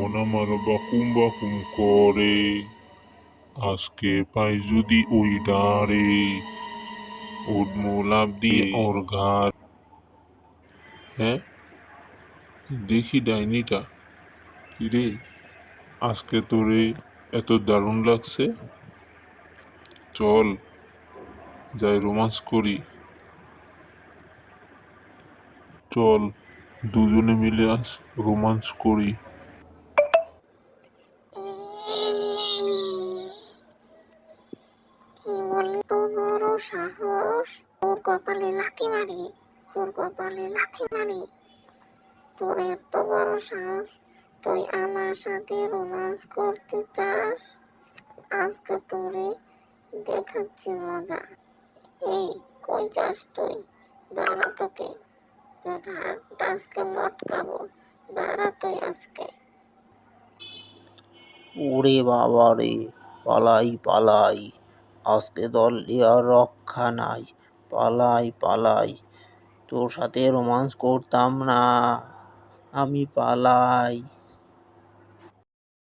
মন আমার বাকুম করে। আজকে পাই যদি ওই ডারে উঠমো লাভ দিয়ে ওর ঘাট হ্যাঁ? দেখি ডাইনিটা। কিরে, আজকে তোরে এত দারুণ লাগছে। চল, যাই রোমান্স করি। চল, দুজনে মিলে আজ রোমান্স করি। সাহস? তোর কপালে লাথি মারি, তোর কপালে লাথি মারি। তোর এত বড় সাহস, তুই আমার সাথে রোমান্স করতে চাস? আজকে তোরে দেখাচ্ছি মজা। এই, কই যাস তুই? দাঁড়া তোকে। তোর ঘাটটা আজকে মটকাবো। দাঁড়া তুই আজকে। ওরে বাবা রে পালাই পালাই। আজকে দল আর রক্ষা নাই। পালাই পালাই। তোর সাথে রোমান্স করতাম না। আমি পালাই।